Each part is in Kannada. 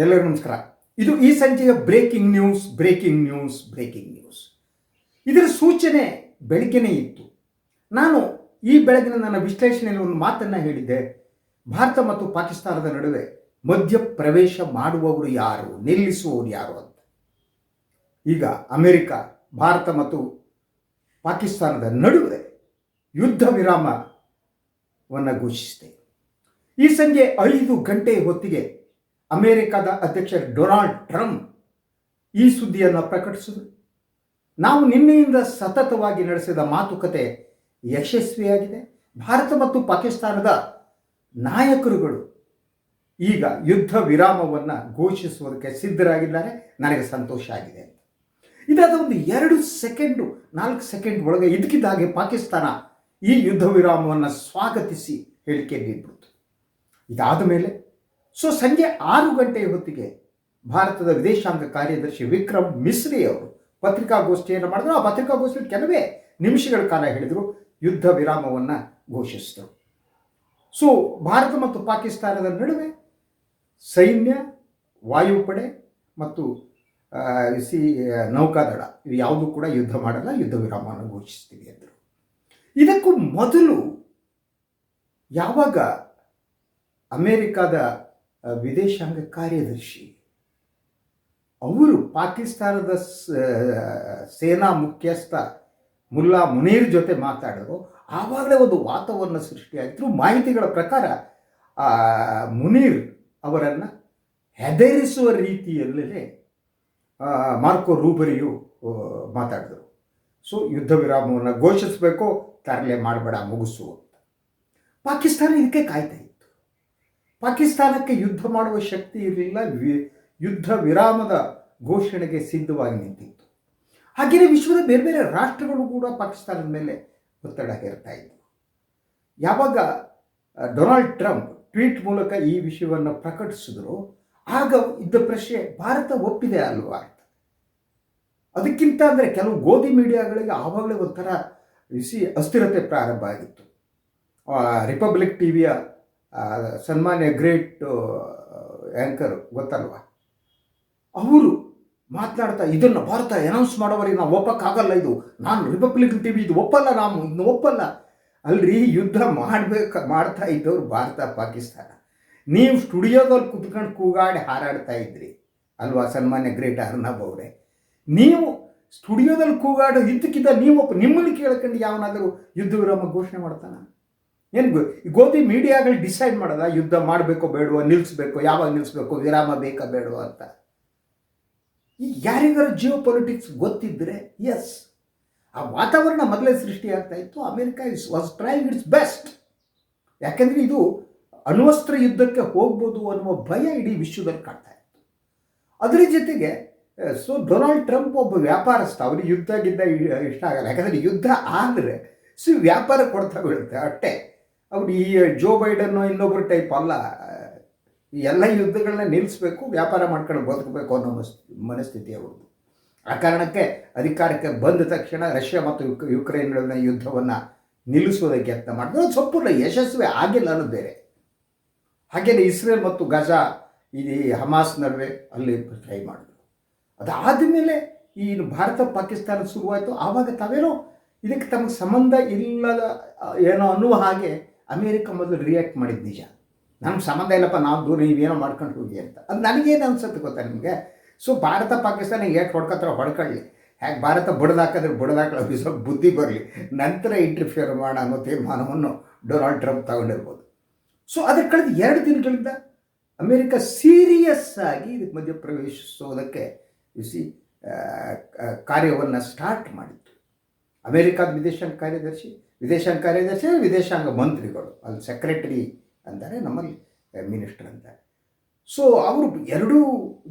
ಎಲ್ಲರಿಗೂ ನಮಸ್ಕಾರ. ಇದು ಈ ಸಂಜೆಯ breaking news breaking news breaking news. ಇದರ ಸೂಚನೆ ಬೆಳಗ್ಗೆನೇ ಇತ್ತು. ನಾನು ಈ ಬೆಳಗಿನ ನನ್ನ ವಿಶ್ಲೇಷಣೆಯಲ್ಲಿ ಒಂದು ಮಾತನ್ನು ಹೇಳಿದ್ದೆ. ಭಾರತ ಮತ್ತು ಪಾಕಿಸ್ತಾನದ ನಡುವೆ ಮಧ್ಯ ಪ್ರವೇಶ ಮಾಡುವವರು ಯಾರು, ನಿಲ್ಲಿಸುವವರು ಯಾರು ಅಂತ. ಈಗ ಅಮೆರಿಕ, ಭಾರತ ಮತ್ತು ಪಾಕಿಸ್ತಾನದ ನಡುವೆ ಯುದ್ಧ ವಿರಾಮವನ್ನು ಘೋಷಿಸಿದೆ. ಈ ಸಂಜೆ ಐದು ಗಂಟೆ ಹೊತ್ತಿಗೆ ಅಮೆರಿಕದ ಅಧ್ಯಕ್ಷ ಡೊನಾಲ್ಡ್ ಟ್ರಂಪ್ ಈ ಸುದ್ದಿಯನ್ನು ಪ್ರಕಟಿಸಿದರು. ನಾವು ನಿನ್ನೆಯಿಂದ ಸತತವಾಗಿ ನಡೆಸಿದ ಮಾತುಕತೆ ಯಶಸ್ವಿಯಾಗಿದೆ. ಭಾರತ ಮತ್ತು ಪಾಕಿಸ್ತಾನದ ನಾಯಕರುಗಳು ಈಗ ಯುದ್ಧ ವಿರಾಮವನ್ನು ಘೋಷಿಸುವುದಕ್ಕೆ ಸಿದ್ಧರಾಗಿದ್ದಾರೆ. ನನಗೆ ಸಂತೋಷ ಆಗಿದೆ ಇದಾದ ಒಂದು ಎರಡು ಸೆಕೆಂಡು, ನಾಲ್ಕು ಸೆಕೆಂಡ್ ಒಳಗೆ ಇದಕ್ಕಿದ್ದಾಗೆ ಪಾಕಿಸ್ತಾನ ಈ ಯುದ್ಧ ವಿರಾಮವನ್ನು ಸ್ವಾಗತಿಸಿ ಹೇಳಿಕೆ ನೀಡಿಬಿಡ್ತು. ಇದಾದ ಮೇಲೆ ಸೊ ಸಂಜೆ ಆರು ಗಂಟೆಯ ಹೊತ್ತಿಗೆ ಭಾರತದ ವಿದೇಶಾಂಗ ಕಾರ್ಯದರ್ಶಿ ವಿಕ್ರಮ್ ಮಿಸ್ರಿ ಅವರು ಪತ್ರಿಕಾಗೋಷ್ಠಿಯನ್ನು ಮಾಡಿದ್ರು. ಆ ಪತ್ರಿಕಾಗೋಷ್ಠಿ ಕೆಲವೇ ನಿಮಿಷಗಳ ಕಾಲ ಹೇಳಿದರು. ಯುದ್ಧ ವಿರಾಮವನ್ನು ಘೋಷಿಸಿದರು. ಸೊ ಭಾರತ ಮತ್ತು ಪಾಕಿಸ್ತಾನದ ನಡುವೆ ಸೈನ್ಯ, ವಾಯುಪಡೆ ಮತ್ತು ಸಿ ನೌಕಾದಳ ಇದು ಯಾವುದೂ ಕೂಡ ಯುದ್ಧ ಮಾಡಲ್ಲ, ಯುದ್ಧ ವಿರಾಮವನ್ನು ಘೋಷಿಸ್ತೀವಿ ಅಂದರು. ಇದಕ್ಕೂ ಮೊದಲು ಯಾವಾಗ ಅಮೇರಿಕಾದ ವಿದೇಶಾಂಗ ಕಾರ್ಯದರ್ಶಿ. ಅವರು ಪಾಕಿಸ್ತಾನದ ಸೇನಾ ಮುಖ್ಯಸ್ಥ ಮುಲ್ಲಾ ಮುನೀರ್ ಜೊತೆ ಮಾತಾಡಿದ್ರು ಆವಾಗಲೇ ಒಂದು ವಾತಾವರಣ ಸೃಷ್ಟಿಯಾಯಿತು ಮಾಹಿತಿಗಳ ಪ್ರಕಾರ ಮುನೀರ್ ಅವರನ್ನು ಹೆದರಿಸುವ ರೀತಿಯಲ್ಲೇ ಮಾರ್ಕೋ ರೂಬರಿಯು ಮಾತಾಡಿದರು. ಸೊ, ಯುದ್ಧ ವಿರಾಮವನ್ನು ಘೋಷಿಸಬೇಕು, ತರಲೆ ಮಾಡಬೇಡ, ಮುಗಿಸು ಅಂತ. ಪಾಕಿಸ್ತಾನ ಇದಕ್ಕೆ ಕಾಯ್ತಾ ಪಾಕಿಸ್ತಾನಕ್ಕೆ ಯುದ್ಧ ಮಾಡುವ ಶಕ್ತಿ ಇರಲಿಲ್ಲ. ವಿ- ಯುದ್ಧ ವಿರಾಮದ ಘೋಷಣೆಗೆ ಸಿದ್ಧವಾಗಿ ನಿಂತಿತ್ತು. ಹಾಗೆಯೇ ವಿಶ್ವದ ಬೇರೆ ಬೇರೆ ರಾಷ್ಟ್ರಗಳು ಕೂಡ ಪಾಕಿಸ್ತಾನದ ಮೇಲೆ ಒತ್ತಡ ಹೇರ್ತಾ ಇದ್ದವು ಯಾವಾಗ ಡೊನಾಲ್ಡ್ ಟ್ರಂಪ್ ಟ್ವೀಟ್ ಮೂಲಕ ಈ ವಿಷಯವನ್ನು ಪ್ರಕಟಿಸಿದ್ರು, ಆಗ ಇದ್ದ ಪ್ರಶ್ನೆ ಭಾರತ ಒಪ್ಪಿದೆ ಅಲ್ವಾ ಅಂತ. ಅದಕ್ಕಿಂತ ಅಂದರೆ ಕೆಲವು ಗೋಧಿ ಮೀಡಿಯಾಗಳಿಗೆ ಆವಾಗಲೇ ಒಂಥರ ಬಿಸಿ ಅಸ್ಥಿರತೆ ಪ್ರಾರಂಭ ಆಗಿತ್ತು. ರಿಪಬ್ಲಿಕ್ ಟಿ ವಿಯ ಸನ್ಮಾನ್ಯ ಗ್ರೇಟ್ ಆ್ಯಂಕರ್ ಗೊತ್ತಲ್ವ? ಅವರು ಮಾತನಾಡ್ತಾ ಇದನ್ನು ಭಾರತ ಅನೌನ್ಸ್ ಮಾಡೋವರೆಗೆ ನಾವು ಒಪ್ಪಕ್ಕಾಗಲ್ಲ ಇದು. ನಾನು ರಿಪಬ್ಲಿಕ್ ಟಿ ವಿ ಇದು ಒಪ್ಪಲ್ಲ ನಾವು ಇನ್ನು ಒಪ್ಪಲ್ಲ. ಅಲ್ರಿ, ಯುದ್ಧ ಮಾಡಬೇಕು, ಮಾಡ್ತಾ ಇದ್ದವ್ರು ಭಾರತ, ಪಾಕಿಸ್ತಾನ. ನೀವು ಸ್ಟುಡಿಯೋದಲ್ಲಿ ಕುತ್ಕೊಂಡು ಕೂಗಾಡಿ ಹಾರಾಡ್ತಾ ಇದ್ರಿ. ಅಲ್ವಾ ಸನ್ಮಾನ್ಯ ಗ್ರೇಟ್ ಅರ್ನಬ್ ಅವರೇ? ನೀವು ಸ್ಟುಡಿಯೋದಲ್ಲಿ ಕೂಗಾಡೋ ಇದ್ದಕ್ಕಿದ್ದ ನೀವು ನಿಮ್ಮನ್ನು ಕೇಳ್ಕೊಂಡು ಯಾವನಾದರೂ ಯುದ್ಧ ವಿರಾಮ ಘೋಷಣೆ ಮಾಡ್ತಾನ? ಏನು ಗೋಧಿ ಮೀಡಿಯಾಗಳು ಡಿಸೈಡ್ ಮಾಡೋದ? ಯುದ್ಧ ಮಾಡಬೇಕೋ ಬೇಡವೋ ನಿಲ್ಲಿಸ್ಬೇಕು ಯಾವಾಗ ನಿಲ್ಲಿಸ್ಬೇಕು ವಿರಾಮ ಬೇಕಾ ಬೇಡವೋ ಅಂತ. ಈ ಯಾರಿಗಾರು ಜಿಯೋ ಪೊಲಿಟಿಕ್ಸ್ ಗೊತ್ತಿದ್ದರೆ ಎಸ್ ಆ ವಾತಾವರಣ ಮೊದಲೇ ಸೃಷ್ಟಿಯಾಗ್ತಾ ಇತ್ತು. America is was trying its best ಯಾಕೆಂದರೆ ಇದು ಅಣ್ವಸ್ತ್ರ ಯುದ್ಧಕ್ಕೆ ಹೋಗ್ಬೋದು ಅನ್ನುವ ಭಯ ಇಡೀ ವಿಶ್ವದಲ್ಲಿ ಕಾಡ್ತಾ ಇತ್ತು. ಅದರ ಜೊತೆಗೆ ಸೊ ಡೊನಾಲ್ಡ್ ಟ್ರಂಪ್ ಒಬ್ಬ ವ್ಯಾಪಾರಸ್ಥ, ಅವ್ರಿಗೆ ಯುದ್ಧ ಗಿದ್ದ ಇಷ್ಟ ಆಗಲ್ಲ. ಯಾಕಂದರೆ ಯುದ್ಧ ಆದರೆ, ಸೊ ವ್ಯಾಪಾರ ಕೊಡ್ತಾ ಬೀಳುತ್ತೆ ಅಷ್ಟೇ ಅವ್ರು ಈ ಜೋ ಬೈಡನ್ನು ಇನ್ನೊಬ್ಬರು ಟೈಪ್ ಅಲ್ಲ. ಎಲ್ಲ ಯುದ್ಧಗಳನ್ನ ನಿಲ್ಲಿಸಬೇಕು ವ್ಯಾಪಾರ ಮಾಡ್ಕೊಂಡು ಬದುಕಬೇಕು ಅನ್ನೋ ಮನಸ್ಥಿತಿ ಅವ್ರದ್ದು. ಆ ಕಾರಣಕ್ಕೆ ಅಧಿಕಾರಕ್ಕೆ ಬಂದ ತಕ್ಷಣ ರಷ್ಯಾ ಮತ್ತು ಯುಕ್, ಯುಕ್ರೇನ್ ನಡುವಿನ ಯುದ್ಧವನ್ನು ನಿಲ್ಲಿಸೋದಕ್ಕೆ ಯತ್ನ ಮಾಡಿದ್ರು ಅದು ಸಂಪೂರ್ಣ ಯಶಸ್ವಿ ಆಗಿಲ್ಲ ಅನ್ನೋದು ಬೇರೆ. ಹಾಗೆಯೇ ಇಸ್ರೇಲ್ ಮತ್ತು ಗಜಾ, ಈ ಹಮಾಸ್ ನಡುವೆ ಅಲ್ಲಿ ಟ್ರೈ ಮಾಡಿದ್ರು. ಅದಾದ ಮೇಲೆ ಈ ಭಾರತ ಪಾಕಿಸ್ತಾನ ಶುರುವಾಯಿತು. ಆವಾಗ ತಾವೇನೋ ಇದಕ್ಕೆ ತಮಗೆ ಸಂಬಂಧ ಇಲ್ಲದ ಏನೋ ಅನ್ನುವ ಹಾಗೆ ಅಮೇರಿಕ ಮೊದಲು ರಿಯಾಕ್ಟ್ ಮಾಡಿದ ನಿಜ. ನಮ್ಗೆ ಸಂಬಂಧ ಇಲ್ಲಪ್ಪ, ನಾವು ದೂರ ನೀವೇನೋ ಮಾಡ್ಕೊಂಡು ಹೋಗಿ ಅಂತ. ಅದು ನನಗೇನು ಅನ್ಸುತ್ತೆ ಗೊತ್ತಾ ನಿಮಗೆ? ಸೊ ಭಾರತ ಪಾಕಿಸ್ತಾನ ಏಟ್ ಹೊಡ್ಕೊತಾರೆ ಹೊಡ್ಕೊಳ್ಳಿ. ಹೇಗೆ ಭಾರತ ಬಡ್ದಾಕಿದ್ರೆ ಬಡ್ದಾಕೊಳ್ಳೋ ಸ್ವಲ್ಪ ಬುದ್ಧಿ ಬರಲಿ. ನಂತರ ಇಂಟರ್ಫಿಯರ್ ಮಾಡೋಣ ಅನ್ನೋ ತೀರ್ಮಾನವನ್ನು ಡೊನಾಲ್ಡ್ ಟ್ರಂಪ್ ತಗೊಂಡಿರ್ಬೋದು. ಸೊ ಅದಕ್ಕೆ ಕಳೆದ ಎರಡು ದಿನಗಳಿಂದ ಅಮೇರಿಕ ಸೀರಿಯಸ್ ಆಗಿ ಇದಕ್ಕೆ ಮಧ್ಯ ಪ್ರವೇಶಿಸೋದಕ್ಕೆ ಸಿ ಕಾರ್ಯವನ್ನು ಸ್ಟಾರ್ಟ್ ಮಾಡಿತ್ತು. ಅಮೇರಿಕಾದ ವಿದೇಶಾಂಗ ಕಾರ್ಯದರ್ಶಿ ವಿದೇಶಾಂಗ ಕಾರ್ಯದರ್ಶಿ ವಿದೇಶಾಂಗ ಮಂತ್ರಿಗಳು, ಅಲ್ಲಿ ಸೆಕ್ರೆಟರಿ ಅಂತಾರೆ, ನಮ್ಮಲ್ಲಿ ಮಿನಿಸ್ಟರ್ ಅಂತಾರೆ. ಸೊ ಅವರು ಎರಡೂ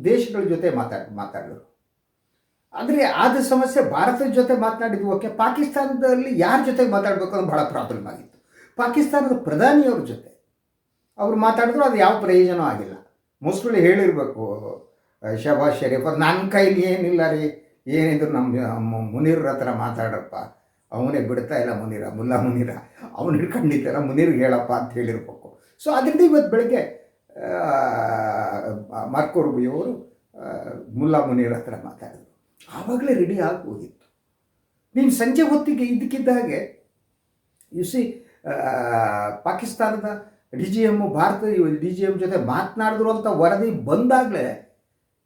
ದೇಶಗಳ ಜೊತೆ ಮಾತಾಡ್ ಮಾತಾಡಿದರು ಆದರೆ ಆದ ಸಮಸ್ಯೆ ಭಾರತದ ಜೊತೆ ಮಾತನಾಡಿದ್ದು, ಓಕೆ, ಪಾಕಿಸ್ತಾನದಲ್ಲಿ ಯಾರ ಜೊತೆ ಮಾತಾಡಬೇಕು ಅನ್ನೋದು ಭಾಳ ಪ್ರಾಬ್ಲಮ್ ಆಗಿತ್ತು. ಪಾಕಿಸ್ತಾನದ ಪ್ರಧಾನಿಯವ್ರ ಜೊತೆ. ಅವರು ಮಾತಾಡಿದ್ರು, ಅದು ಯಾವ ಪ್ರಯೋಜನ ಆಗಿಲ್ಲ. ಮೋಸ್ಟ್ಲಿ ಹೇಳಿರಬೇಕು ಶಹಬಾಜ್ ಶರೀಫ್ ನನ್ನ ಕೈಲಿ ಏನಿಲ್ಲ ರೀ, ಏನಿದ್ರು ನಮ್ಮ ನಮ್ಮ ಮುನೀರ್ ಹತ್ರ ಮಾತಾಡಪ್ಪ ಅವನೇ ಬಿಡ್ತಾ ಇಲ್ಲ ಮುನೀರ, ಮುಲ್ಲಾ ಮುನೀರ. ಅವನು ಹಿಡ್ಕೊಂಡಿದ್ದಲ್ಲ ಮುನೀರ್ಗೆ ಹೇಳಪ್ಪ ಅಂತ ಹೇಳಿರ್ಬೇಕು. ಸೊ ಅದರಿಂದ ಇವತ್ತು ಬೆಳಗ್ಗೆ ಮಾರ್ಕೋರ್ಬಿಯವರು ಮುಲ್ಲಾ ಮುನೀರ್ ಹತ್ರ ಮಾತಾಡಿದ್ರು. ಆವಾಗಲೇ ರೆಡಿ ಆಗ್ಬೋದಿತ್ತು ನಿಮ್ಮ ಸಂಜೆ ಹೊತ್ತಿಗೆ ಇದಕ್ಕಿದ್ದ ಹಾಗೆ ಯು ಸಿ ಪಾಕಿಸ್ತಾನದ D G M Bharat D G M ಜೊತೆ ಮಾತನಾಡಿದ್ರು ಅಂತ ವರದಿ ಬಂದಾಗಲೇ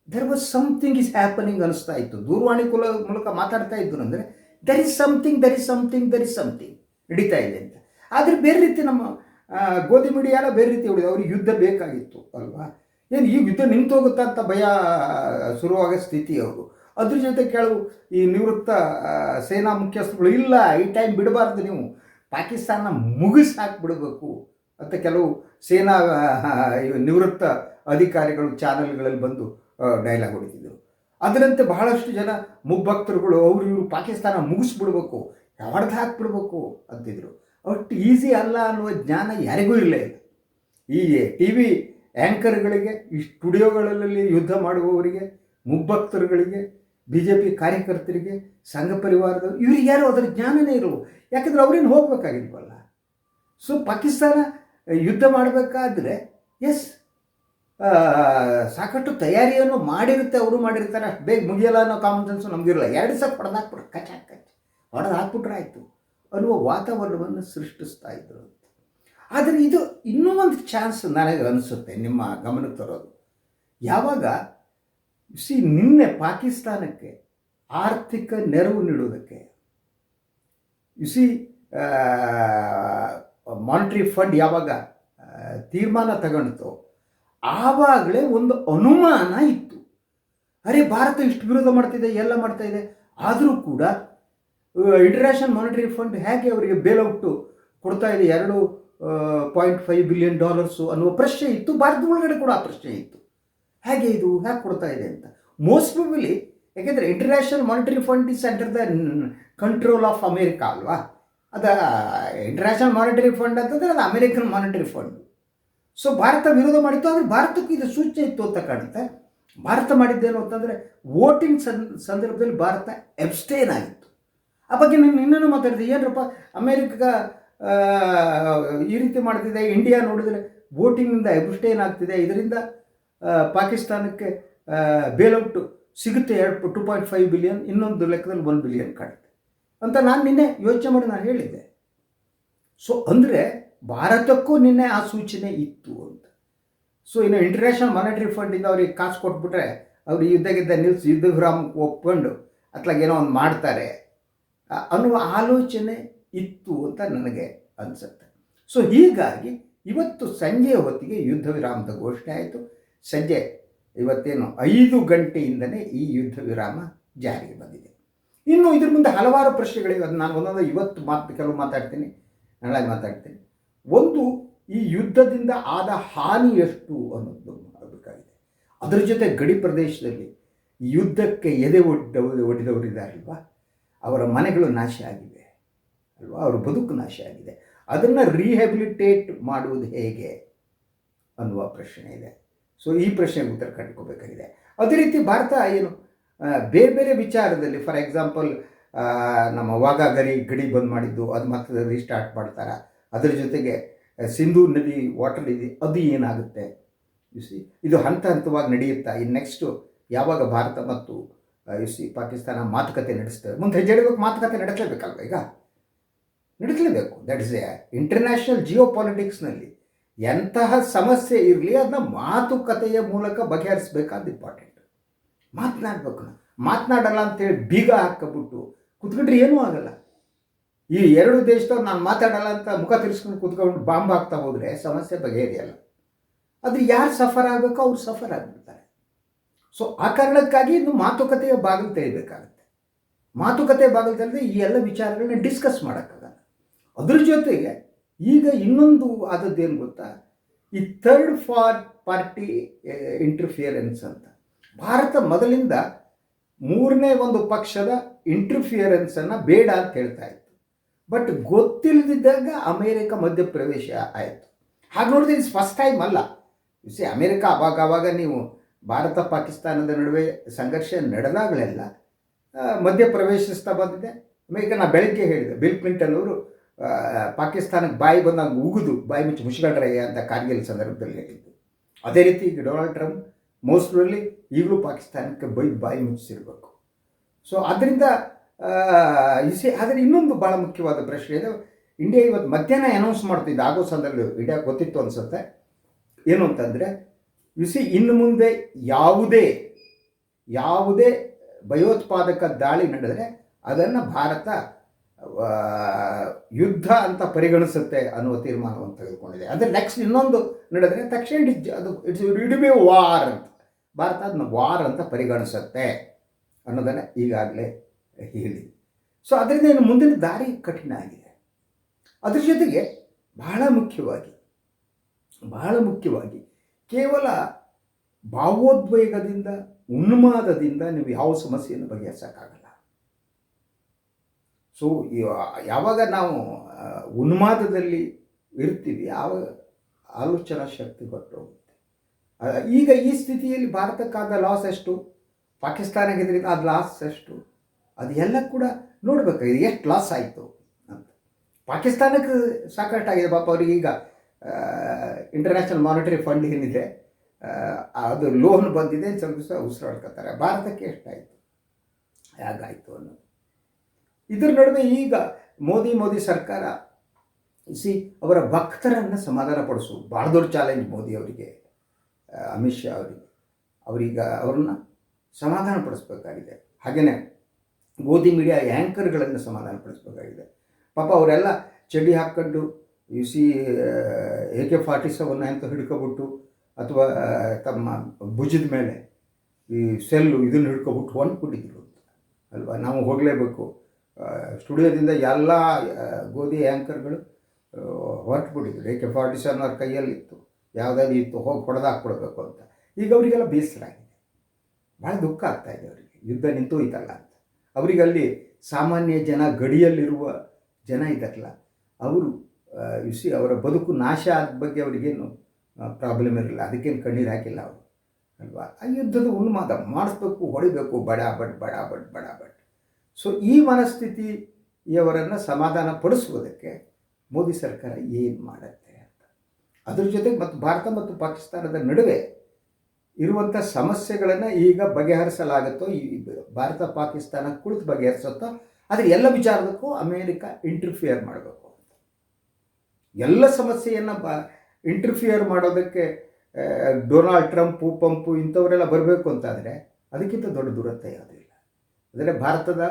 there was something is happening ಅನಿಸ್ತಾ ಇತ್ತು. ದೂರವಾಣಿ ಕುಲ ಮೂಲಕ ಮಾತಾಡ್ತಾ ಇದ್ರು ಅಂದರೆ there is something there is something there is something ನಡೀತಾ ಇದೆ ಅಂತ. ಆದರೆ ಬೇರೆ ರೀತಿ ನಮ್ಮ ಗೋಧಿ ಎಲ್ಲ ಬೇರೆ ರೀತಿ ಹೇಳಿದೆ ಅವ್ರಿಗೆ ಯುದ್ಧ ಬೇಕಾಗಿತ್ತು ಅಲ್ವಾ? ಏನು ಈ ಯುದ್ಧ ನಿಂತೋಗುತ್ತಾ ಅಂತ ಭಯ ಶುರುವಾಗ ಸ್ಥಿತಿ ಅವರು. ಅದ್ರ ಜೊತೆ ಕೆಲವು ಈ ನಿವೃತ್ತ ಸೇನಾ ಮುಖ್ಯಸ್ಥರುಗಳು ಇಲ್ಲ, ಈ ಟೈಮ್ ಬಿಡಬಾರ್ದು ನೀವು. ಪಾಕಿಸ್ತಾನ ಮುಗಿಸಿ ಹಾಕಿಬಿಡಬೇಕು ಅಂತ ಕೆಲವು ಸೇನಾ ನಿವೃತ್ತ ಅಧಿಕಾರಿಗಳು ಚಾನೆಲ್ಗಳಲ್ಲಿ ಬಂದು ಡೈಲಾಗ್ ಹೊಡಿತಿದ್ರು. ಅದರಂತೆ ಬಹಳಷ್ಟು ಜನ ಮುಗ್ಭಕ್ತರುಗಳು, ಅವರು ಇವರು ಪಾಕಿಸ್ತಾನ ಮುಗಿಸ್ಬಿಡ್ಬೇಕು ಹೊಡೆದು ಹಾಕ್ಬಿಡ್ಬೇಕು ಅಂತಿದ್ರು. ಅಷ್ಟು ಈಸಿ ಅಲ್ಲ ಅನ್ನುವ ಜ್ಞಾನ ಯಾರಿಗೂ ಇಲ್ಲ. ಈ ಟಿ ವಿ ಆ್ಯಂಕರ್ಗಳಿಗೆ ಈ ಸ್ಟುಡಿಯೋಗಳಲ್ಲಿ ಯುದ್ಧ ಮಾಡುವವರಿಗೆ, ಮುಗ್ಭಕ್ತರುಗಳಿಗೆ ಬಿ ಜೆ ಪಿ ಕಾರ್ಯಕರ್ತರಿಗೆ, ಸಂಘ ಪರಿವಾರದವರು ಇವ್ರಿಗೆ ಯಾರು ಅದರ ಜ್ಞಾನನೇ ಇರು ಯಾಕಂದ್ರೆ ಅವ್ರೇನು ಹೋಗ್ಬೇಕಾಗಿಲ್ವಲ್ಲ? ಸೊ ಪಾಕಿಸ್ತಾನ ಯುದ್ಧ ಮಾಡಬೇಕಾದ್ರೆ ಎಸ್ ಸಾಕಷ್ಟು ತಯಾರಿಯನ್ನು ಮಾಡಿರುತ್ತೆ, ಅವರು ಮಾಡಿರ್ತಾರೆ. ಅಷ್ಟು ಬೇಗ ಮುಗಿಯಲ್ಲ ಅನ್ನೋ ಕಾಮನ್ ಸೆನ್ಸು ನಮಗಿರಲ್ಲ. ಎರಡು ಸಹ ಹೊಡೆದು ಹಾಕ್ಬಿಟ್ರೆ ಕಚ್ ಕಚ್. ಹೊಡೆದು ಹಾಕ್ಬಿಟ್ರೆ ಆಯಿತು. ಅನ್ನುವ ವಾತಾವರಣವನ್ನು ಸೃಷ್ಟಿಸ್ತಾ ಇದ್ರು. ಆದರೆ ಇದು ಇನ್ನೂ ಒಂದು ಚಾನ್ಸ್ ನನಗೆ ಅನಿಸುತ್ತೆ ನಿಮ್ಮ ಗಮನಕ್ಕೆ ತರೋದು. ಯಾವಾಗ ಸಿ ನಿನ್ನೆ ಪಾಕಿಸ್ತಾನಕ್ಕೆ ಆರ್ಥಿಕ ನೆರವು ನೀಡುವುದಕ್ಕೆ ಸಿ ಮಾನಿಟ್ರಿ ಫಂಡ್ ಯಾವಾಗ ತೀರ್ಮಾನ ತಗೊಂಡಿತು ಆವಾಗಲೇ ಒಂದು ಅನುಮಾನ ಇತ್ತು. ಅರೆ, ಭಾರತ ಇಷ್ಟು ವಿರೋಧ ಮಾಡ್ತಿದೆ, ಎಲ್ಲ ಮಾಡ್ತಾ ಇದೆ. ಆದರೂ ಕೂಡ ಇಂಟರ್ನ್ಯಾಷನಲ್ ಮಾನಿಟರಿ ಫಂಡ್ ಹೇಗೆ ಅವರಿಗೆ ಬೇಲೌಟು ಕೊಡ್ತಾ ಇದೆ, ಎರಡು ಪಾಯಿಂಟ್ ಫೈವ್ ಬಿಲಿಯನ್ ಡಾಲರ್ಸು ಅನ್ನುವ ಪ್ರಶ್ನೆ ಇತ್ತು. ಭಾರತದ ಒಳಗಡೆ ಕೂಡ ಆ ಪ್ರಶ್ನೆ ಇತ್ತು. ಹೇಗೆ ಇದು, ಹೇಗೆ ಕೊಡ್ತಾ ಇದೆ ಅಂತ. ಮೋಸ್ಟ್ ಪ್ರಾಬಲಿ ಯಾಕೆಂದರೆ International Monetary Fund is under the control of America ಅಲ್ವಾ? ಅದ ಇಂಟರ್ನ್ಯಾಷನಲ್ ಮಾನಿಟರಿ ಫಂಡ್ ಅಂತಂದರೆ ಅದು American Monetary Fund so Bharat ವಿರೋಧ ಮಾಡಿತ್ತು, ಆದರೆ ಭಾರತಕ್ಕೆ ಇದು ಸೂಚನೆ ಇತ್ತು ಅಂತ ಕಾಣುತ್ತೆ. ಭಾರತ ಮಾಡಿದ್ದೇನು ಅಂತಂದರೆ ವೋಟಿಂಗ್ ಸಂ ಸಂದರ್ಭದಲ್ಲಿ ಭಾರತ ಎಬ್ಸ್ಟೇನ್ ಆಗಿತ್ತು. ಆ ಬಗ್ಗೆ ನಾನು ಇನ್ನೂ ಮಾತಾಡಿದೆ, ಏನರಪ್ಪ ಅಮೇರಿಕ ಈ ರೀತಿ ಮಾಡ್ತಿದೆ ಇಂಡಿಯಾ ನೋಡಿದರೆ ವೋಟಿಂಗಿಂದ ಎಬ್ಸ್ಟೇನ್ ಆಗ್ತಿದೆ, ಇದರಿಂದ ಪಾಕಿಸ್ತಾನಕ್ಕೆ ಬೇಲೌಟ್ ಸಿಗುತ್ತೆ, ಎರಡು ಟು ಪಾಯಿಂಟ್ ಫೈವ್ ಬಿಲಿಯನ್ ಇನ್ನೊಂದು ಲೆಕ್ಕದಲ್ಲಿ ಒನ್ ಬಿಲಿಯನ್ ಕಾಣುತ್ತೆ. ಅಂತ ನಾನು ನಿನ್ನೆ ಯೋಚನೆ ಮಾಡಿ ನಾನು ಹೇಳಿದ್ದೆ. ಸೊ ಅಂದರೆ ಭಾರತಕ್ಕೂ ನಿನ್ನೆ ಆ ಸೂಚನೆ ಇತ್ತು ಅಂತ. ಸೊ ಇನ್ನು ಇಂಟರ್ನ್ಯಾಷನಲ್ ಮಾನಿಟರಿ ಫಂಡಿಂದ ಅವ್ರಿಗೆ ಕಾಸು ಕೊಟ್ಬಿಟ್ರೆ ಅವ್ರು ಯುದ್ಧಗಿದ್ದ ಗಿದ್ದ ನಿಲ್ಲಿಸಿ ಯುದ್ಧ ವಿರಾಮ ಒಪ್ಕೊಂಡು ಅತ್ಲಾಗೇನೋ ಒಂದು ಮಾಡ್ತಾರೆ ಅನ್ನುವ ಆಲೋಚನೆ ಇತ್ತು ಅಂತ ನನಗೆ ಅನಿಸುತ್ತೆ. ಸೊ ಹೀಗಾಗಿ ಇವತ್ತು ಸಂಜೆಯ ಹೊತ್ತಿಗೆ ಯುದ್ಧ ವಿರಾಮದ ಘೋಷಣೆ ಆಯಿತು. ಸಂಜೆ ಇವತ್ತೇನು ಐದು ಗಂಟೆಯಿಂದನೇ ಈ ಯುದ್ಧ ವಿರಾಮ ಜಾರಿಗೆ ಬಂದಿದೆ. ಇನ್ನು ಇದ್ರ ಮುಂದೆ ಹಲವಾರು ಪ್ರಶ್ನೆಗಳಿವೆ. ಅದು ನಾನು ಒಂದೊಂದು ಇವತ್ತು ಮಾತು, ಕೆಲವು ಮಾತಾಡ್ತೀನಿ. ನಾಳೆ ಮಾತಾಡ್ತೀನಿ. ಒಂದು ಈ ಯುದ್ಧದಿಂದ ಆದ ಹಾನಿ ಎಷ್ಟು ಅನ್ನೋದು ಮಾಡಬೇಕಾಗಿದೆ ಅದರ ಜೊತೆ ಗಡಿ ಪ್ರದೇಶದಲ್ಲಿ ಯುದ್ಧಕ್ಕೆ ಎದೆ ಒಡ್ಡ, ಒಡೆದವರಿದ್ದಾರಲ್ವಾ? ಅವರ ಮನೆಗಳು ನಾಶ ಆಗಿವೆ. ಅಲ್ವಾ? ಅವರ ಬದುಕು ನಾಶ ಆಗಿದೆ. ಅದನ್ನು ರೀಹ್ಯಾಬಿಲಿಟೇಟ್ ಮಾಡುವುದು ಹೇಗೆ ಅನ್ನುವ ಪ್ರಶ್ನೆ ಇದೆ. ಸೊ ಈ ಪ್ರಶ್ನೆ ಉತ್ತರ ಕಂಡುಕೋಬೇಕಾಗಿದೆ ಅದೇ ರೀತಿ ಭಾರತ ಏನು ಬೇರೆ ಬೇರೆ ವಿಚಾರದಲ್ಲಿ ಫಾರ್ ಎಕ್ಸಾಂಪಲ್ ನಮ್ಮ ವಾಘಾ ಗರಿ ಗಡಿ ಬಂದ್ ಮಾಡಿದ್ದು, ಅದು ಮತ್ತೆ ರೀಸ್ಟಾರ್ಟ್ ಮಾಡ್ತಾರ? ಅದರ ಜೊತೆಗೆ ಸಿಂಧೂ ನದಿ ವಾಟರ್ ಇದೆ, ಅದು ಏನಾಗುತ್ತೆ? ಯು ಸಿ ಇದು ಹಂತ ಹಂತವಾಗಿ ನಡೆಯುತ್ತಾ ಇನ್ನು ನೆಕ್ಸ್ಟು ಯಾವಾಗ ಭಾರತ ಮತ್ತು ಯು ಸಿ ಪಾಕಿಸ್ತಾನ ಮಾತುಕತೆ ನಡೆಸ್ತವೆ ಮುಂದೆ ಹೆಜ್ಜೆ ಮಾತುಕತೆ ನಡೆಸಲೇಬೇಕಲ್ವ ಈಗ? ನಡೆಸಲೇಬೇಕು. That is a international geo ಪಾಲಿಟಿಕ್ಸ್ನಲ್ಲಿ ಎಂತಹ ಸಮಸ್ಯೆ ಇರಲಿ, ಅದನ್ನ ಮಾತುಕತೆಯ ಮೂಲಕ ಬಗೆಹರಿಸಬೇಕಾದ ಇಂಪಾರ್ಟೆಂಟ್ ಮಾತನಾಡಬೇಕು ಮಾತನಾಡಲ್ಲ ಅಂತೇಳಿ ಬೀಗ ಹಾಕಬಿಟ್ಟು ಕುತ್ಕೊಂಡ್ರೆ ಏನೂ ಆಗಲ್ಲ. ಈ ಎರಡು ದೇಶದವ್ರು ನಾನು ಮಾತಾಡಲ್ಲ ಅಂತ ಮುಖ ತಿರ್ಸ್ಕೊಂಡು ಕೂತ್ಕೊಂಡು ಬಾಂಬ್ ಹಾಕ್ತಾ ಹೋದರೆ ಸಮಸ್ಯೆ ಬಗೆಹರಿಯಲ್ಲ. ಅದು ಯಾರು ಸಫರ್ ಆಗಬೇಕೋ ಅವ್ರು ಸಫರ್ ಆಗಿಬಿಡ್ತಾರೆ. ಸೊ ಆ ಕಾರಣಕ್ಕಾಗಿ ಇನ್ನು ಮಾತುಕತೆಯ ಬಾಗಿಲು ತೆಗಿಬೇಕಾಗುತ್ತೆ. ಮಾತುಕತೆ ಬಾಗಿಲು ತೆರೆದ್ರೆ ಈ ಎಲ್ಲ ವಿಚಾರಗಳನ್ನ ಡಿಸ್ಕಸ್ ಮಾಡೋಕ್ಕಾಗಲ್ಲ. ಅದ್ರ ಜೊತೆಗೆ ಈಗ ಇನ್ನೊಂದು ಆದದ್ದು ಏನು ಗೊತ್ತಾ? ಈ ಥರ್ಡ್ ಫಾರ್ ಪಾರ್ಟಿ ಇಂಟರ್ಫಿಯರೆನ್ಸ್ ಅಂತ. ಭಾರತ ಮೊದಲಿಂದ ಮೂರನೇ ಒಂದು ಪಕ್ಷದ ಇಂಟರ್ಫಿಯರೆನ್ಸನ್ನು ಬೇಡ ಅಂತ ಹೇಳ್ತಾ ಬಟ್ ಗೊತ್ತಿಲ್ಲದಿದ್ದಾಗ ಅಮೇರಿಕ ಮಧ್ಯಪ್ರವೇಶ ಆಯಿತು. ಹಾಗೆ ನೋಡಿದ್ರೆ ಇದು ಫಸ್ಟ್ ಟೈಮ್ ಅಲ್ಲ. ಸಿ ಅಮೇರಿಕ ಅವಾಗ ಅವಾಗ ನೀವು ಭಾರತ, ಪಾಕಿಸ್ತಾನದ ನಡುವೆ ಸಂಘರ್ಷ ನಡೆದಾಗಲೆಲ್ಲ ಮಧ್ಯ ಮಧ್ಯಪ್ರವೇಶಿಸ್ತಾ ಬಂದಿದೆ. ಅಮೇರಿಕ, ನಾ ಬೆಳಗ್ಗೆ ಹೇಳಿದೆ, ಬಿಲ್ ಕ್ಲಿಂಟನ್ ಅವರು ಪಾಕಿಸ್ತಾನಕ್ಕೆ ಬಾಯಿ ಬಂದಾಗ ಉಗಿದು, ಬಾಯಿ ಮುಚ್ಚಿ ಮುಚ್ಚಿಕೊಂಡ್ರಯ್ಯ ಅಂತ ಕಾರ್ಗಿಲ್ ಸಂದರ್ಭದಲ್ಲಿ ಹೇಳಿದ್ದು. ಅದೇ ರೀತಿ ಈಗ ಡೊನಾಲ್ಡ್ ಟ್ರಂಪ್ ಮೋಸ್ಟ್ಲಿ ಈಗಲೂ ಪಾಕಿಸ್ತಾನಕ್ಕೆ ಬೈ, ಬಾಯಿ ಮುಚ್ಚಿಸಿರ್ಬೇಕು. ಸೊ ಅದರಿಂದ ಇಸಿ ಆದರೆ ಇನ್ನೊಂದು ಭಾಳ ಮುಖ್ಯವಾದ ಪ್ರಶ್ನೆ ಇದು. ಇಂಡಿಯಾ ಇವತ್ತು ಮಧ್ಯಾಹ್ನ ಅನೌನ್ಸ್ ಮಾಡ್ತಿದ್ದೆ ಆಗೋ ಸಂದರ್ಭದಲ್ಲಿ ಇಂಡಿಯಾ ಗೊತ್ತಿತ್ತು ಅನಿಸುತ್ತೆ. ಏನು ಅಂತಂದರೆ ಸಿ ಇನ್ನು ಮುಂದೆ ಯಾವುದೇ ಯಾವುದೇ ಭಯೋತ್ಪಾದಕ ದಾಳಿ ನಡೆದರೆ ಅದನ್ನು ಭಾರತ ಯುದ್ಧ ಅಂತ ಪರಿಗಣಿಸುತ್ತೆ ಅನ್ನುವ ತೀರ್ಮಾನವನ್ನು ತೆಗೆದುಕೊಂಡಿದೆ. ಅಂದರೆ ನೆಕ್ಸ್ಟ್ ಇನ್ನೊಂದು ನಡೆದರೆ ತಕ್ಷಣ ಅದು ಇಟ್ಸ್ ಬಿ ವಾರ್ ಅಂತ. ಭಾರತ ಅದನ್ನ ವಾರ್ ಅಂತ ಪರಿಗಣಿಸುತ್ತೆ ಅನ್ನೋದನ್ನು ಈಗಾಗಲೇ ಹೇಳಿ. ಸೊ ಅದರಿಂದ ಇನ್ನು ಮುಂದಿನ ದಾರಿ ಕಠಿಣ ಆಗಿದೆ. ಅದರ ಜೊತೆಗೆ ಬಹಳ ಮುಖ್ಯವಾಗಿ ಬಹಳ ಮುಖ್ಯವಾಗಿ ಕೇವಲ ಭಾವೋದ್ವೇಗದಿಂದ, ಉನ್ಮಾದದಿಂದ ನೀವು ಯಾವ ಸಮಸ್ಯೆಯನ್ನು ಬಗೆಹರಿಸೋಕ್ಕಾಗಲ್ಲ. ಸೊ ಯಾವಾಗ ನಾವು ಉನ್ಮಾದದಲ್ಲಿ ಇರ್ತೀವಿ, ಯಾವ ಆಲೋಚನಾ ಶಕ್ತಿ ಹೊರಟು ಹೋಗುತ್ತೆ ಈಗ ಈ ಸ್ಥಿತಿಯಲ್ಲಿ ಭಾರತಕ್ಕಾದ ಲಾಸ್ ಎಷ್ಟು? ಪಾಕಿಸ್ತಾನಕ್ಕೆ ಆದ ಲಾಸ್ ಎಷ್ಟು? ಅದು ಎಲ್ಲ ಕೂಡ ನೋಡ್ಬೇಕಾಗಿದೆ ಎಷ್ಟು ಲಾಸ್ ಆಯಿತು ಅಂತ. ಪಾಕಿಸ್ತಾನಕ್ಕೆ ಸಾಕಷ್ಟಾಗಿದೆ ಪಾಪ ಅವ್ರಿಗೆ ಈಗ ಇಂಟರ್ನ್ಯಾಷನಲ್ ಮಾನಿಟರಿ ಫಂಡ್ ಏನಿದೆ ಅದು ಲೋನ್ ಬಂದಿದೆ, ಸ್ವಲ್ಪ ದಿವಸ ಉಸಿರಾಡ್ಕೊತಾರೆ ಭಾರತಕ್ಕೆ ಎಷ್ಟಾಯಿತು? ಹೇಗಾಯಿತು ಅನ್ನೋದು. ಇದರ ನಡುವೆ ಈಗ ಮೋದಿ ಮೋದಿ ಸರ್ಕಾರ ಸಿ ಅವರ ಭಕ್ತರನ್ನು ಸಮಾಧಾನ ಪಡಿಸು. ಭಾಳ ದೊಡ್ಡ ಚಾಲೆಂಜ್ ಮೋದಿ ಅವರಿಗೆ ಅಮಿತ್ ಶಾ ಅವರಿಗೆ. ಅವರೀಗ ಅವ್ರನ್ನ ಸಮಾಧಾನ ಪಡಿಸ್ಬೇಕಾಗಿದೆ. ಹಾಗೆಯೇ ಗೋಧಿ ಮೀಡಿಯಾ ಆ್ಯಂಕರ್ಗಳನ್ನು ಸಮಾಧಾನ ಪಡಿಸ್ಬೇಕಾಗಿದೆ ಪಾಪ ಅವರೆಲ್ಲ ಚಡ್ಡಿ ಹಾಕ್ಕೊಂಡು you see A K forty seven ಅಂತ ಹಿಡ್ಕೊಬಿಟ್ಟು, ಅಥವಾ ತಮ್ಮ ಭುಜದ ಮೇಲೆ ಈ ಸೆಲ್ಲು ಇದನ್ನು ಹಿಡ್ಕೊಬಿಟ್ಟು ಹೊಂದ್ಬಿಟ್ಟಿದ್ರು ಅಲ್ವಾ? ನಾವು ಹೋಗಲೇಬೇಕು. ಸ್ಟುಡಿಯೋದಿಂದ ಎಲ್ಲ ಗೋಧಿ ಆ್ಯಂಕರ್ಗಳು ಹೊರಟುಬಿಟ್ಟಿದ್ರು. ಎ ಕೆ ಫಾರ್ಟಿ ಸೆವೆನ್ ಅವ್ರ ಕೈಯಲ್ಲಿತ್ತು. ಯಾವುದಾದ್ರು ಇತ್ತು, ಹೋಗಿ ಹೊಡೆದಾಕ್ಬಿಡ್ಬೇಕು ಅಂತ. ಈಗ ಅವರಿಗೆಲ್ಲ ಬೇಸರ ಆಗಿದೆ. ಭಾಳ ದುಃಖ ಆಗ್ತಾಯಿದೆ ಅವರಿಗೆ. ಯುದ್ಧ ನಿಂತೋಯ್ತಲ್ಲ ಅಂತ. ಅವರಿಗೆ ಅಲ್ಲಿ ಸಾಮಾನ್ಯ ಜನ ಗಡಿಯಲ್ಲಿರುವ ಜನ ಇದ್ದಾರಲ್ಲ ಅವರು ಸಿ ಅವರ ಬದುಕು ನಾಶ ಆದ ಬಗ್ಗೆ ಅವರಿಗೇನು ಪ್ರಾಬ್ಲಮ್ ಇರಲಿಲ್ಲ ಅದಕ್ಕೇನು ಕಣ್ಣೀರು ಹಾಕಿಲ್ಲ ಅವರು, ಅಲ್ವಾ? ಆ ಯುದ್ಧದ ಉನ್ಮಾದ ಮಾಡಿಸ್ಬೇಕು, ಹೊಡಿಬೇಕು, ಬಡ ಬಟ್ ಬಡ ಬಟ್ ಬಡ ಬಟ್ ಸೊ ಈ ಮನಸ್ಥಿತಿಯವರನ್ನು ಸಮಾಧಾನ ಪಡಿಸುವುದಕ್ಕೆ ಮೋದಿ ಸರ್ಕಾರ ಏನು ಮಾಡುತ್ತೆ ಅಂತ. ಅದ್ರ ಜೊತೆಗೆ ಮತ್ತು ಭಾರತ ಮತ್ತು ಪಾಕಿಸ್ತಾನದ ನಡುವೆ ಇರುವಂಥ ಸಮಸ್ಯೆಗಳನ್ನು ಈಗ ಬಗೆಹರಿಸಲಾಗುತ್ತೋ, ಈ ಭಾರತ ಪಾಕಿಸ್ತಾನ ಕುಳಿತು ಬಗೆಹರಿಸುತ್ತೋ ಆದರೆ ಎಲ್ಲ ವಿಚಾರದಕ್ಕೂ ಅಮೇರಿಕ ಇಂಟರ್ಫಿಯರ್ ಮಾಡಬೇಕು ಎಲ್ಲ ಸಮಸ್ಯೆಯನ್ನು ಬ ಇಂಟರ್ಫಿಯರ್ ಮಾಡೋದಕ್ಕೆ ಡೊನಾಲ್ಡ್ ಟ್ರಂಪು ಪಂಪು ಇಂಥವರೆಲ್ಲ ಬರಬೇಕು ಅಂತಾದರೆ ಅದಕ್ಕಿಂತ ದೊಡ್ಡ ದುರತ್ತ ಯಾವುದೂ ಇಲ್ಲ. ಅಂದರೆ ಭಾರತದ,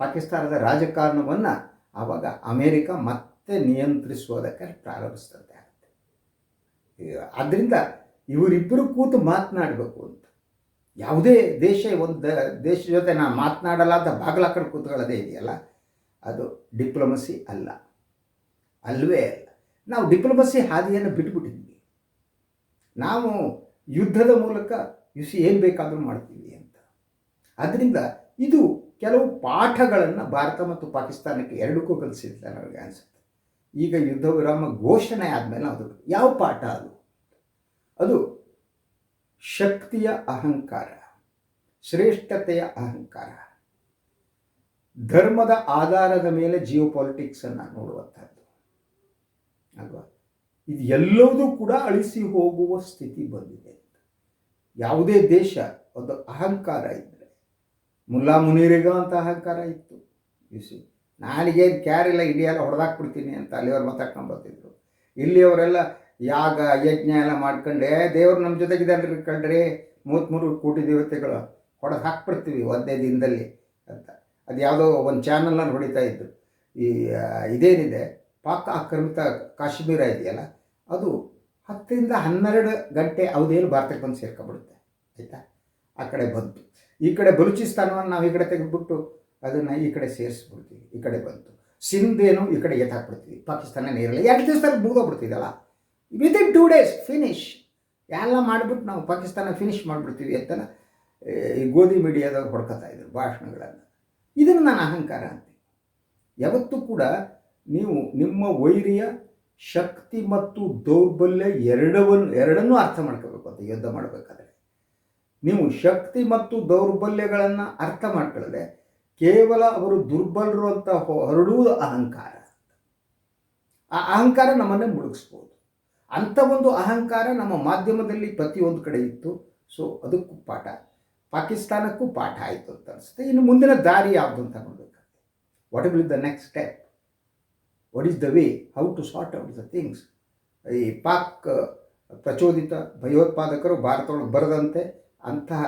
ಪಾಕಿಸ್ತಾನದ ರಾಜಕಾರಣವನ್ನು ಆವಾಗ ಅಮೇರಿಕ ಮತ್ತೆ ನಿಯಂತ್ರಿಸೋದಕ್ಕೆ ಪ್ರಾರಂಭಿಸಿದಂತೆ ಆಗುತ್ತೆ. ಆದ್ದರಿಂದ ಇವರಿಬ್ಬರು ಕೂತು ಮಾತನಾಡಬೇಕು ಅಂತ. ಯಾವುದೇ ದೇಶ ಒಂದು ದೇಶ ಜೊತೆ ನಾನು ಮಾತನಾಡಲ್ಲ ಅಂತ ಬಾಗಿಲಾಕಡೆ ಕೂತ್ಕೊಳ್ಳೋದೇ ಇದೆಯಲ್ಲ, ಅದು ಡಿಪ್ಲೊಮಸಿ ಅಲ್ಲ. ಅಲ್ವೇ ಅಲ್ಲ. ನಾವು ಡಿಪ್ಲೊಮಸಿ ಹಾದಿಯನ್ನು ಬಿಟ್ಬಿಟ್ಟಿದ್ವಿ. ನಾವು ಯುದ್ಧದ ಮೂಲಕ ಯುಸಿ ಏನು ಬೇಕಾದರೂ ಮಾಡ್ತೀವಿ ಅಂತ. ಆದ್ದರಿಂದ ಇದು ಕೆಲವು ಪಾಠಗಳನ್ನು ಭಾರತ ಮತ್ತು ಪಾಕಿಸ್ತಾನಕ್ಕೆ ಎರಡಕ್ಕೂ ಕಲಿಸಿದೆ ನನಗೆ ಅನಿಸುತ್ತೆ. ಈಗ ಯುದ್ಧ ವಿರಾಮ ಘೋಷಣೆ ಆದಮೇಲೆ ಅದು ಯಾವ ಪಾಠ ಅದು? ಅದು ಶಕ್ತಿಯ ಅಹಂಕಾರ, ಶ್ರೇಷ್ಠತೆಯ ಅಹಂಕಾರ. ಧರ್ಮದ ಆಧಾರದ ಮೇಲೆ ಜಿಯೋ ಪಾಲಿಟಿಕ್ಸನ್ನು ನೋಡುವಂಥದ್ದು ಅಲ್ವಾ? ಇದು ಎಲ್ಲವೂ ಕೂಡ ಅಳಿಸಿ ಹೋಗುವ ಸ್ಥಿತಿ ಬಂದಿದೆ ಯಾವುದೇ ದೇಶ ಒಂದು ಅಹಂಕಾರ ಇದ್ದರೆ ಮುಲ್ಲಾ ಮುನೀರಿಗ ಅಂತ ಅಹಂಕಾರ ಇತ್ತು. ಯುಸಿ ನಾನಿಗೇನು ಕ್ಯಾರ್ ಇಲ್ಲ ಇಂಡಿಯಾ ಎಲ್ಲ ಹೊಡೆದಾಕ್ಬಿಡ್ತೀನಿ ಅಂತ ಅಲ್ಲಿಯವ್ರು ಮಾತಾಡ್ಕೊಂಡು ಬರ್ತಿದ್ರು. ಇಲ್ಲಿಯವರೆಲ್ಲ ಯಾಗ, ಯಜ್ಞ ಎಲ್ಲ ಮಾಡ್ಕೊಂಡೆ ದೇವ್ರು ನಮ್ಮ ಜೊತೆಗಿದ್ದಾರೆ ಕಂಡ್ರಿ ಮೂವತ್ತ್ಮೂರು ಕೋಟಿ ದೇವತೆಗಳು ಹೊಡೆದು ಹಾಕ್ಬಿಡ್ತೀವಿ ಒಂದೇ ದಿನದಲ್ಲಿ ಅಂತ. ಅದು ಯಾವುದೋ ಒಂದು ಚಾನಲ್ನಲ್ಲಿ ಹೊಡಿತಾ ಇದ್ದು ಈ ಇದೇನಿದೆ? ಪಾಕ ಆಕ್ರಮಿತ ಕಾಶ್ಮೀರ ಇದೆಯಲ್ಲ, ಅದು ಹತ್ತರಿಂದ ಹನ್ನೆರಡು ಗಂಟೆ ಅವಧಿಯಲ್ಲಿ ಭಾರತಕ್ಕೆ ಬಂದು ಸೇರ್ಕೊಬಿಡುತ್ತೆ. ಆಯಿತಾ? ಆ ಕಡೆ ಬಂತು. ಈ ಕಡೆ ಬಲೂಚಿಸ್ತಾನವನ್ನು ನಾವು ಈ ಕಡೆ ತೆಗೆದುಬಿಟ್ಟು ಅದನ್ನು ಈ ಕಡೆ ಸೇರಿಸ್ಬಿಡ್ತೀವಿ. ಈ ಕಡೆ ಬಂತು. ಸಿಂಧೇನು ಈ ಕಡೆ ಎತ್ತಾಕ್ಬಿಡ್ತೀವಿ ಪಾಕಿಸ್ತಾನ ನೀರಲ್ಲ ಎರಡು ದಿವಸದಲ್ಲಿ ಮುಗಿದೋಗ್ಬಿಡ್ತಿದ್ದಲ್ಲ ವಿತಿನ್ ಟೂ ಡೇಸ್ ಫಿನಿಶ್ ಎಲ್ಲ ಮಾಡಿಬಿಟ್ಟು ನಾವು ಪಾಕಿಸ್ತಾನ ಫಿನಿಶ್ ಮಾಡಿಬಿಡ್ತೀವಿ ಅಂತ ಈ ಗೋಧಿ ಮೀಡಿಯಾದವ್ರು ಹೊಡ್ಕೊತಾ ಇದ್ರು ಭಾಷಣಗಳನ್ನು. ಇದನ್ನು ನಾನು ಅಹಂಕಾರ ಅಂತೀನಿ. ಯಾವತ್ತೂ ಕೂಡ ನೀವು ನಿಮ್ಮ ವೈರಿಯ ಶಕ್ತಿ ಮತ್ತು ದೌರ್ಬಲ್ಯ ಎರಡವನ್ನು ಎರಡನ್ನೂ ಅರ್ಥ ಮಾಡ್ಕೋಬೇಕು ಅಂತ ಯುದ್ಧ ಮಾಡಬೇಕಾದ್ರೆ. ನೀವು ಶಕ್ತಿ ಮತ್ತು ದೌರ್ಬಲ್ಯಗಳನ್ನು ಅರ್ಥ ಮಾಡ್ಕೊಳ್ಳದೆ ಕೇವಲ ಅವರು ದುರ್ಬಲರು ಅಂತ ಹೊರಡುವುದು ಅಹಂಕಾರ ಆ ಅಹಂಕಾರ ನಮ್ಮನ್ನೇ ಮುಳುಗಿಸ್ಬೋದು. ಅಂಥ ಒಂದು ಅಹಂಕಾರ ನಮ್ಮ ಮಾಧ್ಯಮದಲ್ಲಿ ಪ್ರತಿಯೊಂದು ಕಡೆ ಇತ್ತು. ಸೊ ಅದಕ್ಕೂ ಪಾಠ. ಪಾಕಿಸ್ತಾನಕ್ಕೂ ಪಾಠ ಆಯಿತು ಅಂತ ಅನಿಸುತ್ತೆ. ಇನ್ನು ಮುಂದಿನ ದಾರಿ ಯಾವುದು ಅಂತ ನೋಡಬೇಕಾಗುತ್ತೆ what will the next step what is the way how to sort out the things ಈ ಪಾಕ್ ಪ್ರಚೋದಿತ ಭಯೋತ್ಪಾದಕರು ಭಾರತದೊಳಗೆ ಬರದಂತೆ, ಅಂತಹ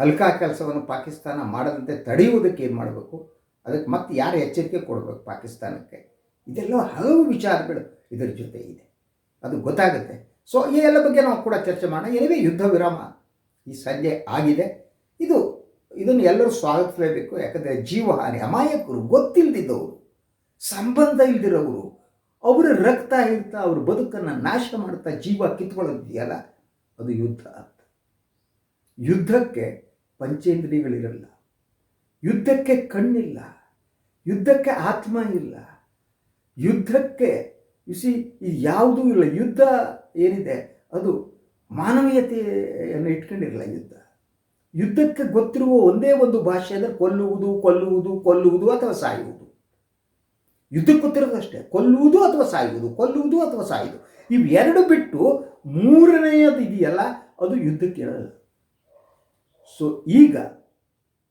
ಹಲ್ಕಾ ಕೆಲಸವನ್ನು ಪಾಕಿಸ್ತಾನ ಮಾಡದಂತೆ ತಡೆಯುವುದಕ್ಕೆ ಏನು ಮಾಡಬೇಕು? ಅದಕ್ಕೆ ಮತ್ತೆ ಯಾರು ಎಚ್ಚರಿಕೆ ಕೊಡಬೇಕು ಪಾಕಿಸ್ತಾನಕ್ಕೆ? ಇದೆಲ್ಲ ಹಲವು ವಿಚಾರಗಳು ಇದರ ಜೊತೆ ಇದೆ. ಅದು ಗೊತ್ತಾಗುತ್ತೆ. ಸೊ ಈ ಎಲ್ಲ ಬಗ್ಗೆ ನಾವು ಕೂಡ ಚರ್ಚೆ ಮಾಡೋಣ. ಏನೇ ಯುದ್ಧ ವಿರಾಮ ಈ ಸಂಜೆ ಆಗಿದೆ. ಇದು, ಇದನ್ನು ಎಲ್ಲರೂ ಸ್ವಾಗತಿಸಲೇಬೇಕು. ಯಾಕಂದರೆ ಜೀವಹಾನಿ, ಅಮಾಯಕರು ಗೊತ್ತಿಲ್ಲದಿದ್ದವರು ಸಂಬಂಧ ಇಲ್ದಿರೋರು, ಅವರ ರಕ್ತ ಇರ್ತಾ ಅವ್ರ ಬದುಕನ್ನು ನಾಶ ಮಾಡ್ತಾ ಜೀವ ಕಿತ್ಕೊಳ್ಳೋದಿದೆಯಲ್ಲ, ಅದು ಯುದ್ಧ ಅಂತ. ಯುದ್ಧಕ್ಕೆ ಪಂಚೇಂದ್ರಿಯಗಳಿರಲ್ಲ. ಯುದ್ಧಕ್ಕೆ ಕಣ್ಣಿಲ್ಲ. ಯುದ್ಧಕ್ಕೆ ಆತ್ಮ ಇಲ್ಲ. ಯುದ್ಧಕ್ಕೆ ಸಿ ಇದು ಯಾವುದೂ ಇಲ್ಲ. ಯುದ್ಧ ಏನಿದೆ, ಅದು ಮಾನವೀಯತೆಯನ್ನು ಇಟ್ಕೊಂಡಿರಲ್ಲ ಯುದ್ಧ. ಯುದ್ಧಕ್ಕೆ ಗೊತ್ತಿರುವ ಒಂದೇ ಒಂದು ಭಾಷೆ ಅಂದರೆ ಕೊಲ್ಲುವುದು ಕೊಲ್ಲುವುದು ಕೊಲ್ಲುವುದು ಅಥವಾ ಸಾಯುವುದು. ಯುದ್ಧಕ್ಕೆ ಗೊತ್ತಿರೋದಷ್ಟೇ ಕೊಲ್ಲುವುದು ಅಥವಾ ಸಾಯುವುದು, ಕೊಲ್ಲುವುದು ಅಥವಾ ಸಾಯುವುದು. ಇವೆರಡು ಬಿಟ್ಟು ಮೂರನೆಯದು ಇದೆಯಲ್ಲ, ಅದು ಯುದ್ಧಕ್ಕೆ ಇರಲ್ಲ. ಸೊ ಈಗ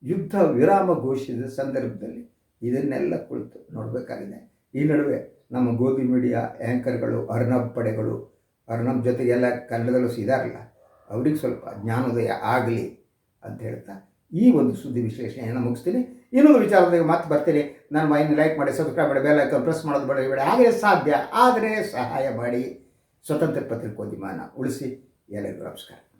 ಯುದ್ಧ ವಿರಾಮ ಘೋಷಿಸಿದ ಸಂದರ್ಭದಲ್ಲಿ ಇದನ್ನೆಲ್ಲ ಕುಳಿತು ನೋಡಬೇಕಾಗಿದೆ. ಈ ನಡುವೆ ನಮ್ಮ ಗೋಬಿ ಮೀಡಿಯಾ ಆ್ಯಂಕರ್ಗಳು ಅರ್ನಬ್ ಪಡೆಗಳು, ಅರ್ನಬ್ ಜೊತೆಗೆಲ್ಲ ಕನ್ನಡದಲ್ಲೂ ಇದಾರಲ್ಲ ಅವ್ರಿಗೆ ಸ್ವಲ್ಪ ಜ್ಞಾನೋದಯ ಆಗಲಿ ಅಂತ ಹೇಳ್ತಾ ಈ ಒಂದು ಸುದ್ದಿ ವಿಶ್ಲೇಷಣೆಯನ್ನು ಮುಗಿಸ್ತೀನಿ. ಇನ್ನೊಂದು ವಿಚಾರದಲ್ಲಿ ಮತ್ತೆ ಬರ್ತೀನಿ. ನಾನು ಮೈನ ಲೈಕ್ ಮಾಡಿ ಸಬ್ಸ್ಕ್ರೈಬ್ ಮಾಡಿ ಬೆಲ್ ಐಕಾನ್ ಪ್ರೆಸ್ ಮಾಡೋದು ಬೇಡ ಬೇಡ ಹಾಗೆ ಸಾಧ್ಯ ಆದರೆ ಸಹಾಯ ಮಾಡಿ. ಸ್ವತಂತ್ರ ಪತ್ರಿಕೋದ್ಯಮನ ಉಳಿಸಿ. ಎಲ್ಲರಿಗೂ ನಮಸ್ಕಾರ.